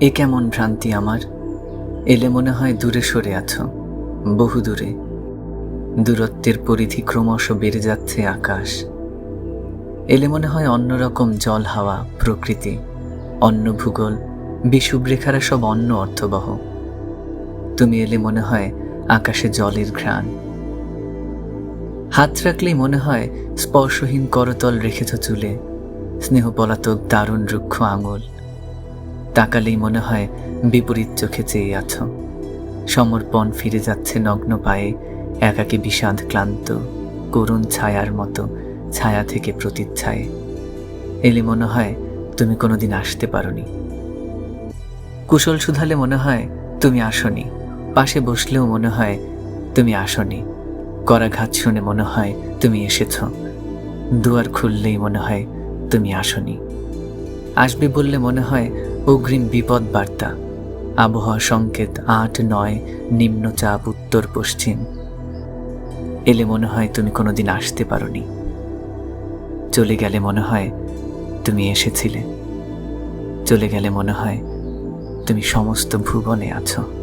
এ কেমন ভ্রান্তি আমার? এলে মনে হয় দূরে সরে আছো, বহু দূরে। দূরত্বের পরিধি ক্রমশ বেড়ে যাচ্ছে আকাশ। এলে মনে হয় অন্যরকম জল হাওয়া, প্রকৃতি, অন্য ভূগোল বিষুবরেখারা সব অন্য অর্থবহ। তুমি এলে মনে হয় আকাশে জলের ঘ্রাণ। হাত রাখলেই মনে হয় স্পর্শহীন করতল রেখেছ চুলে, স্নেহ পলাতক দারুণ রুক্ষ আঙুল। তাকালেই মনে হয় বিপরীত চোখে চেয়ে আছো। সমর্পণ ফিরে যাচ্ছে নগ্ন পায়ে, একাকী বিষাদ ক্লান্ত, করুণ ছায়ার মতো, ছায়া থেকে প্রতিচ্ছায়ে। এলে মনে হয় তুমি কোনোদিন আসতে পারোনি। কুশল শুধালে মনে হয় তুমি আসনি। পাশে বসলেও মনে হয় তুমি আসনি। করাঘাত শুনে মনে হয় তুমি এসেছ। দুয়ার খুললেই মনে হয় তুমি আসনি। আসবে বললে মনে হয় অগ্রিম বিপদ বার্তা আবহাওয়া সংকেত আট নয়, নিম্নচাপ উত্তর পশ্চিম। এলে মনে হয় তুমি কোনোদিন আসতে পারোনি। চলে গেলে মনে হয় তুমি এসেছিলে। চলে গেলে মনে হয় তুমি সমস্ত ভুবনে আছো।